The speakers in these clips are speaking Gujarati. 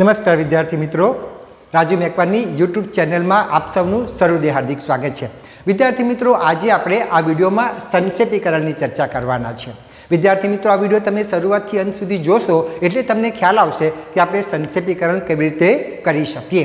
નમસ્કાર વિદ્યાર્થી મિત્રો. રાજુ મેકવાની યુટ્યુબ ચેનલમાં આપ સૌનું સર્વદે હાર્દિક સ્વાગત છે. વિદ્યાર્થી મિત્રો, આજે આપણે આ વિડીયોમાં સંક્ષેપીકરણની ચર્ચા કરવાના છે. વિદ્યાર્થી મિત્રો, આ વીડિયો તમે શરૂઆતથી અંત સુધી જોશો એટલે તમને ખ્યાલ આવશે કે આપણે સંક્ષેપીકરણ કેવી રીતે કરી શકીએ.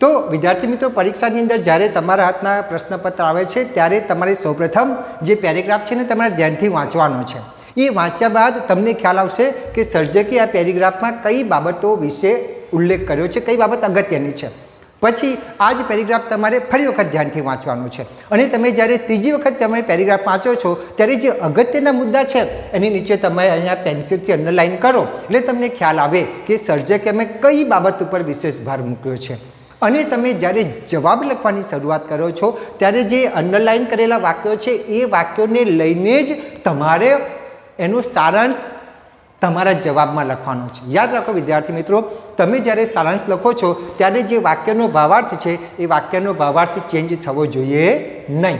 તો વિદ્યાર્થી મિત્રો, પરીક્ષાની અંદર જ્યારે તમારા હાથના પ્રશ્નપત્ર આવે છે, ત્યારે તમારે સૌપ્રથમ જે પેરેગ્રાફ છે ને તમારે ધ્યાનથી વાંચવાનો છે. એ વાંચ્યા બાદ તમને ખ્યાલ આવશે કે સર્જકે આ પેરેગ્રાફમાં કઈ બાબતો વિશે ઉલ્લેખ કર્યો છે કઈ બાબત અગત્યની છે? પછી આ જ પેરેગ્રાફ તમારે ફરી વખત ધ્યાનથી વાંચવાનો છે. અને તમે જ્યારે ત્રીજી વખત તમે પેરેગ્રાફ વાંચો છો, ત્યારે જે અગત્યના મુદ્દા છે, એની નીચે તમે અહીંયા પેન્સિલથી અંડરલાઇન કરો. એટલે તમને ખ્યાલ આવે કે સર્જકે અમે કઈ બાબત ઉપર વિશેષ ભાર મૂક્યો છે. અને તમે જ્યારે જવાબ લખવાની શરૂઆત કરો છો, ત્યારે જે અંડરલાઇન કરેલા વાક્યો છે, એ વાક્યોને લઈને જ તમારે એનું સારાંશ તમારા જવાબમાં લખવાનો છે. યાદ રાખો વિદ્યાર્થી મિત્રો, તમે જ્યારે સારાંશ લખો છો, ત્યારે જે વાક્યનો ભાવાર્થ છે, એ વાક્યનો ભાવાર્થ ચેન્જ થવો જોઈએ નહીં.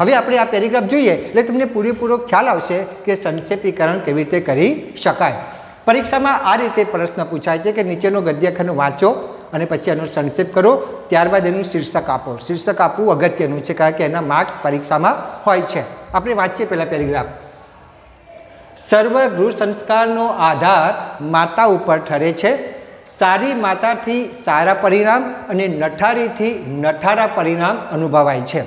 હવે આપણે આ પેરેગ્રાફ જોઈએ, એટલે તમને પૂરેપૂરો ખ્યાલ આવશે કે સંક્ષેપીકરણ કેવી રીતે કરી શકાય. પરીક્ષામાં આ રીતે પ્રશ્ન પૂછાય છે કે નીચેનો ગદ્યખંડ વાંચો અને પછી એનો સંક્ષેપ કરો, ત્યારબાદ એનું શીર્ષક આપો. શીર્ષક આપવું અગત્યનું છે, કારણ કે એના માર્ક્સ પરીક્ષામાં હોય છે. આપણે વાંચીએ પહેલાં પેરેગ્રાફ. સર્વ ગૃહ સંસ્કારનો આધાર માતા ઉપર ઠરે છે. સારી માતાથી સારા પરિણામ અને નઠારીથી નઠારા પરિણામ અનુભવાય છે.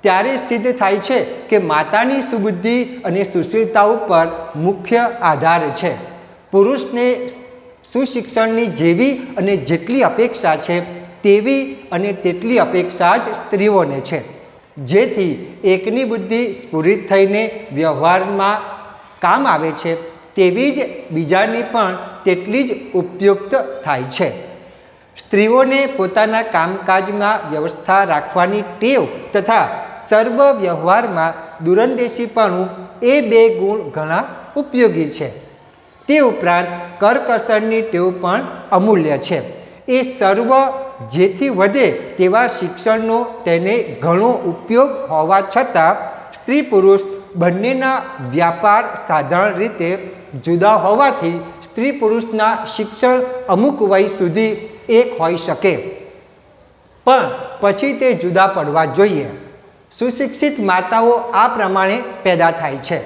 ત્યારે સિદ્ધ થાય છે કે માતાની સુબુદ્ધિ અને સુશીલતા ઉપર મુખ્ય આધાર છે. પુરુષને સુશિક્ષણની જેવી અને જેટલી અપેક્ષા છે, તેવી અને તેટલી અપેક્ષા જ સ્ત્રીઓને છે. જેથી એકની બુદ્ધિ સ્ફુરિત થઈને વ્યવહારમાં કામ આવે છે, તેવી જ બીજાની પણ તેટલી જ ઉપયુક્ત થાય છે. સ્ત્રીઓને પોતાના કામકાજમાં વ્યવસ્થા રાખવાની ટેવ તથા સર્વ વ્યવહારમાં દૂરંદેશીપણું એ બે ગુણ ઘણા ઉપયોગી છે. તે ઉપરાંત કરકસરની ટેવ પણ અમૂલ્ય છે. એ સર્વ જેથી વધે તેવા શિક્ષણનો તેને ઘણો ઉપયોગ હોવા છતાં સ્ત્રી પુરુષ બંનેના વ્યાપાર સાધારણ રીતે જુદા હોવાથી સ્ત્રી પુરુષના શિક્ષણ અમુક વય સુધી એક હોઈ શકે. પણ પછી તે જુદા પડવા જોઈએ. સુશિક્ષિત માતાઓ આ પ્રમાણે પેદા થાય છે.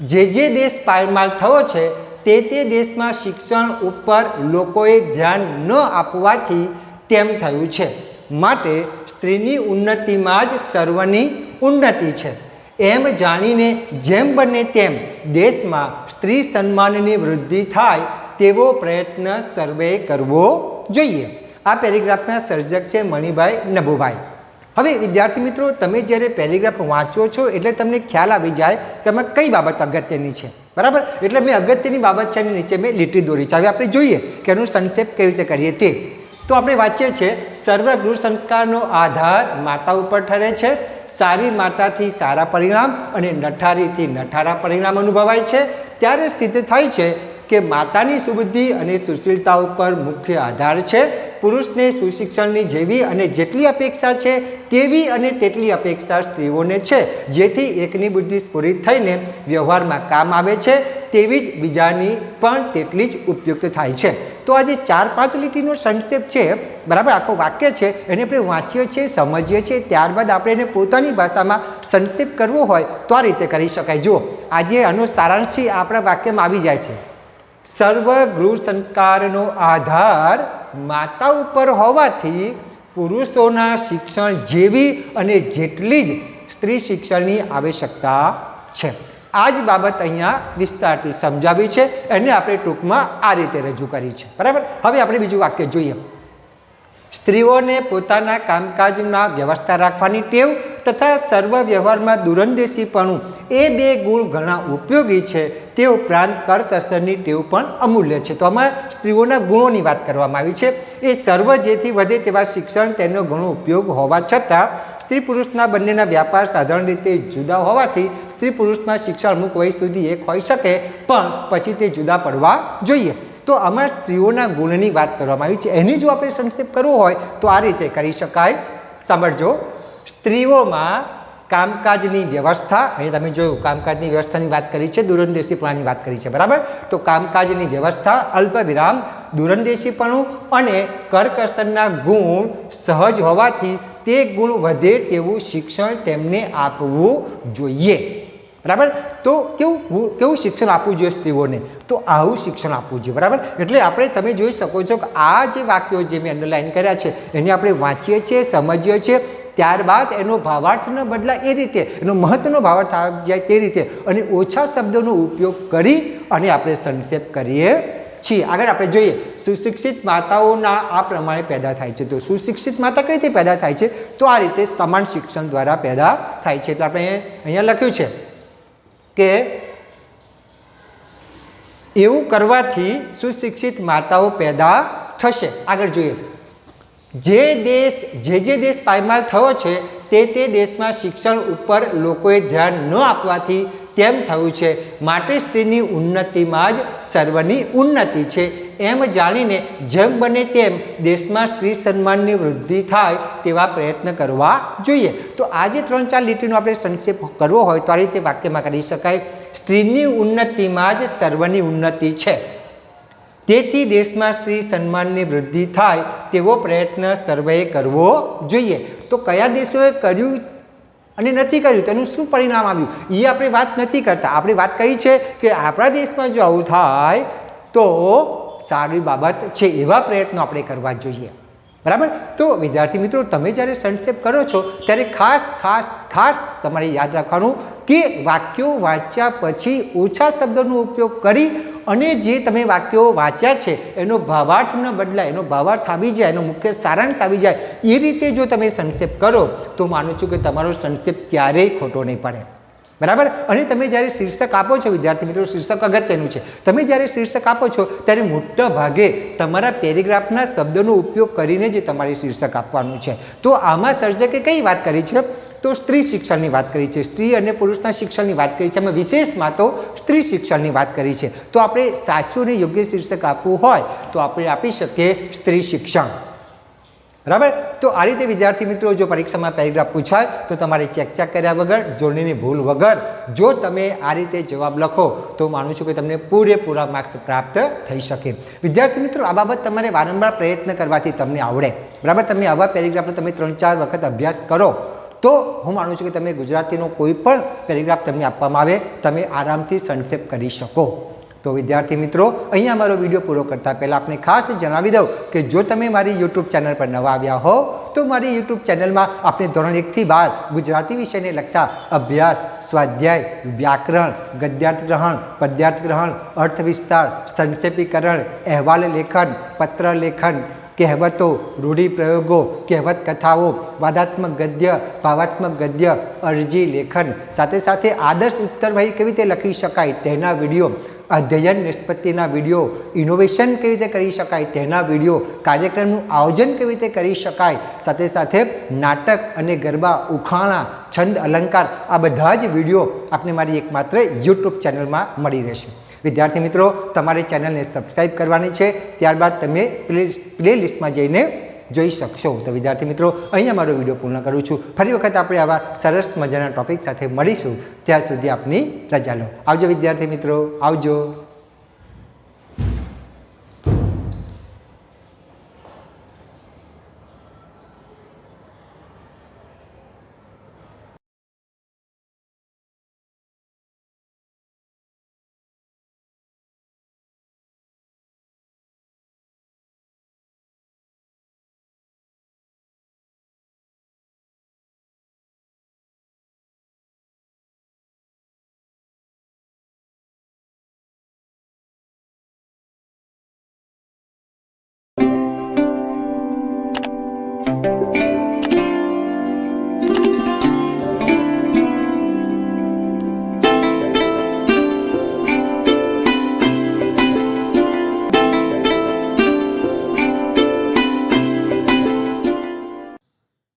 જે જે દેશ પાયમાલ થયો છે, તે તે દેશમાં શિક્ષણ ઉપર લોકોએ ધ્યાન ન આપવાથી તેમ થયું છે. માટે સ્ત્રીની ઉન્નતિમાં જ સર્વની ઉન્નતિ છે. એમ જાણીને જેમ બને તેમ દેશમાં સ્ત્રી સન્માનની વૃદ્ધિ થાય તેવો પ્રયત્ન સર્વે કરવો જોઈએ. આ પેરેગ્રાફના સર્જક છે મણિભાઈ નભુભાઈ. હવે વિદ્યાર્થી મિત્રો, તમે જ્યારે પેરેગ્રાફ વાંચો છો એટલે તમને ખ્યાલ આવી જાય કે અમે કઈ બાબત અગત્યની છે. બરાબર? એટલે મેં અગત્યની બાબત છે એની નીચે મેં લીટી દોરી છે. હવે આપણે જોઈએ કે એનું સંક્ષેપ કેવી રીતે કરીએ તે. તો આપણે વાંચીએ છીએ સર્વ ગૃહ સંસ્કારનો આધાર માતા ઉપર ઠરે છે સારી માતાથી સારા પરિણામ અને નઠારીથી નઠારા પરિણામ અનુભવાય છે. ત્યારે સિદ્ધ થાય છે કે માતાની સુબુદ્ધિ અને સુશીલતા ઉપર મુખ્ય આધાર છે. પુરુષને સુશિક્ષણની જેવી અને જેટલી અપેક્ષા છે તેવી અને તેટલી અપેક્ષા સ્ત્રીઓને છે. જેથી એકની બુદ્ધિ સ્ફુરિત થઈને વ્યવહારમાં કામ આવે છે, તેવી જ બીજાની પણ તેટલી જ ઉપયુક્ત થાય છે. તો આ જે ચાર પાંચ લીટીનો સંક્ષેપ છે, બરાબર? આખો વાક્ય છે, એને આપણે વાંચીએ છીએ, સમજીએ છીએ, ત્યારબાદ આપણે એને પોતાની ભાષામાં સંક્ષેપ કરવો હોય તો આ રીતે કરી શકાય. જુઓ, આજે આનો સારાંશ આપણા વાક્યમાં આવી જાય છે. સર્વ ગૃહ સંસ્કારનો આધાર માતા ઉપર હોવાથી પુરુષોના શિક્ષણ જેવી અને જેટલી જ સ્ત્રી શિક્ષણની આવશ્યકતા છે. આ જ બાબત અહીંયા વિસ્તારથી સમજાવી છે. એને આપણે ટૂંકમાં આ રીતે રજૂ કરી છે. બરાબર? હવે આપણે બીજું વાક્ય જોઈએ. સ્ત્રીઓને પોતાના કામકાજમાં વ્યવસ્થા રાખવાની ટેવ તથા સર્વ વ્યવહારમાં દૂરંદેશીપણું એ બે ગુણ ઘણા ઉપયોગી છે. તે ઉપરાંત કરકસરની ટેવ પણ અમૂલ્ય છે. તો આમાં સ્ત્રીઓના ગુણોની વાત કરવામાં આવી છે. એ સર્વ જેથી વધે તેવા શિક્ષણ તેનો ઘણો ઉપયોગ હોવા છતાં સ્ત્રી પુરુષના બંનેના વ્યાપાર સાધારણ રીતે જુદા હોવાથી સ્ત્રી પુરુષમાં શિક્ષણ અમુક વય સુધી એક હોઈ શકે, પણ પછી તે જુદા પડવા જોઈએ. તો આમાં સ્ત્રીઓના ગુણની વાત કરવામાં આવી છે. એની જો આપણે સંક્ષેપ કરવો હોય, તો આ રીતે કરી શકાય. સાંભળજો. સ્ત્રીઓમાં કામકાજની વ્યવસ્થા અહીં તમે જોયું, કામકાજની વ્યવસ્થાની વાત કરી છે દૂરંદેશીપણાની વાત કરી છે, બરાબર? તો કામકાજની વ્યવસ્થા, અલ્પવિરામ, દૂરંદેશીપણું અને કરકસરના ગુણ સહજ હોવાથી તે ગુણ વધે તેવું શિક્ષણ તેમને આપવું જોઈએ. બરાબર? તો કેવું કેવું શિક્ષણ આપવું જોઈએ સ્ત્રીઓને? તો આવું શિક્ષણ આપવું જોઈએ, બરાબર? એટલે આપણે તમે જોઈ શકો છો કે આ જે વાક્યો જે મેં અંડરલાઈન કર્યા છે, એને આપણે વાંચીએ છીએ, સમજીએ છીએ, ત્યારબાદ એનો ભાવાર્થનો બદલા એ રીતે, એનો મહત્વનો ભાવાર્થ આવી જાય તે રીતે અને ઓછા શબ્દોનો ઉપયોગ કરી અને આપણે સંક્ષેપ કરીએ છીએ. આગળ આપણે જોઈએ, સુશિક્ષિત માતાઓના આ પ્રમાણે પેદા થાય છે. તો સુશિક્ષિત માતા કઈ રીતે પેદા થાય છે? તો આ રીતે સમાન શિક્ષણ દ્વારા પેદા થાય છે. એટલે આપણે અહીંયા લખ્યું છે કે એવું કરવાથી સુશિક્ષિત માતાઓ પેદા થશે. આગળ જોઈએ. જે દેશ, જે જે દેશ પાયમાલ થયો છે, તે તે દેશમાં શિક્ષણ ઉપર લોકોએ ધ્યાન ન આપવાથી તેમ થયું છે. માટે સ્ત્રીની ઉન્નતિમાં જ સર્વની ઉન્નતિ છે. એમ જાણીને જેમ બને તેમ દેશમાં સ્ત્રી સન્માનની વૃદ્ધિ થાય તેવા પ્રયત્ન કરવા જોઈએ. તો આ જે ત્રણ ચાર લીટીનો આપણે સંક્ષેપ કરવો હોય તો આ રીતે વાક્યમાં કરી શકાય. સ્ત્રીની ઉન્નતિમાં જ સર્વની ઉન્નતિ છે. તેથી દેશમાં સ્ત્રી સન્માનની વૃદ્ધિ થાય તેવો પ્રયત્ન સર્વેએ કરવો જોઈએ. તો કયા દેશોએ કર્યું અને નથી કર્યું, તેનું શું પરિણામ આવ્યું? એ આપણે વાત નથી કરતા. આપણે વાત કરી છે કે આપણા દેશમાં જો આવું થાય, તો સારી બાબત છે, એવા પ્રયત્નો આપણે કરવા જોઈએ. બરાબર? તો વિદ્યાર્થી મિત્રો, તમે જ્યારે સનસેપ કરો છો, ત્યારે ખાસ ખાસ ખાસ તમારે યાદ રાખવાનું કે વાક્યો વાંચ્યા પછી ઓછા શબ્દોનો ઉપયોગ કરી અને જે તમે વાક્યો વાંચ્યા છે, એનો ભાવાર્થ ન બદલાય, એનો ભાવાર્થ આવી જાય, એનો મુખ્ય સારાંશ આવી જાય, એ રીતે જો તમે સંક્ષેપ કરો, તો માનું છું કે તમારો સંક્ષેપ ક્યારેય ખોટો નહીં પડે. બરાબર? અને તમે જ્યારે શીર્ષક આપો છો, વિદ્યાર્થી મિત્રો, શીર્ષક અગત્યનું છે. તમે જ્યારે શીર્ષક આપો છો, ત્યારે મોટા ભાગે તમારા પેરેગ્રાફના શબ્દનો ઉપયોગ કરીને જ તમારે શીર્ષક આપવાનું છે. તો આમાં સર્જકે કઈ વાત કરી છે? તો સ્ત્રી શિક્ષણની વાત કરી છે. સ્ત્રી અને પુરુષના શિક્ષણની વાત કરી છે. એમાં વિશેષમાં તો સ્ત્રી શિક્ષણની વાત કરી છે. તો આપણે સાચું અને યોગ્ય શીર્ષક આપવું હોય, તો આપણે આપી શકીએ સ્ત્રી શિક્ષણ. બરાબર? તો આ રીતે વિદ્યાર્થી મિત્રો, જો પરીક્ષામાં પેરેગ્રાફ પૂછાય, તો તમારે ચેક ચેક કર્યા વગર, જોડણીની ભૂલ વગર, જો તમે આ રીતે જવાબ લખો, તો માનું છું કે તમને પૂરેપૂરા માર્ક્સ પ્રાપ્ત થઈ શકે. વિદ્યાર્થી મિત્રો, આ બાબત તમારે વારંવાર પ્રયત્ન કરવાથી તમને આવડે. બરાબર? તમે આવા પેરેગ્રાફનો તમે ત્રણ ચાર વખત અભ્યાસ કરો, તો હું માનું છું કે તમે ગુજરાતીનો કોઈ પણ પેરેગ્રાફ તમને આપવામાં આવે, તમે આરામથી સંક્ષેપ કરી શકો. તો વિદ્યાર્થી મિત્રો, અહીંયા મારો વીડિયો પૂરો કરતા પહેલાં આપને ખાસ જણાવી દઉં કે જો તમે મારી યુટ્યુબ ચેનલ પર નવા આવ્યા હો, તો મારી યુટ્યુબ ચેનલમાં આપણે ધોરણ એકથી બાર ગુજરાતી વિષયને લગતા અભ્યાસ, સ્વાધ્યાય, વ્યાકરણ, ગદ્યાર્થ ગ્રહણ, પદ્યાર્થ ગ્રહણ, અર્થ વિસ્તાર, સંક્ષેપીકરણ, અહેવાલ લેખન, પત્ર લેખન, કહેવતો, રૂઢિપ્રયોગો, કહેવત કથાઓ, વાદાત્મક ગદ્ય, ભાવાત્મક ગદ્ય, અરજી લેખન, સાથે સાથે આદર્શ ઉત્તર વહી કેવી રીતે લખી શકાય તેના વીડિયો અધ્યયન નિષ્પત્તિના વીડિયો ઇનોવેશન કેવી રીતે કરી શકાય તેના વીડિયો કાર્યક્રમનું આયોજન કેવી રીતે કરી શકાય, સાથે સાથે નાટક અને ગરબા, ઉખાણા, છંદ, અલંકાર આ બધા જ વીડિયો આપને મારી એકમાત્ર યુટ્યુબ ચેનલમાં મળી રહેશે. વિદ્યાર્થી મિત્રો, તમારે ચેનલને સબસ્ક્રાઈબ કરવાની છે, ત્યારબાદ તમે પ્લે પ્લે લિસ્ટમાં જઈને જોઈ શકશો. તો વિદ્યાર્થી મિત્રો, અહીંયા મારો વીડિયો પૂર્ણ કરું છું. ફરી વખત આપણે આવા સરસ મજાના ટોપિક સાથે મળીશું. ત્યાં સુધી આપની રજા લો. આવજો વિદ્યાર્થી મિત્રો. આવજો.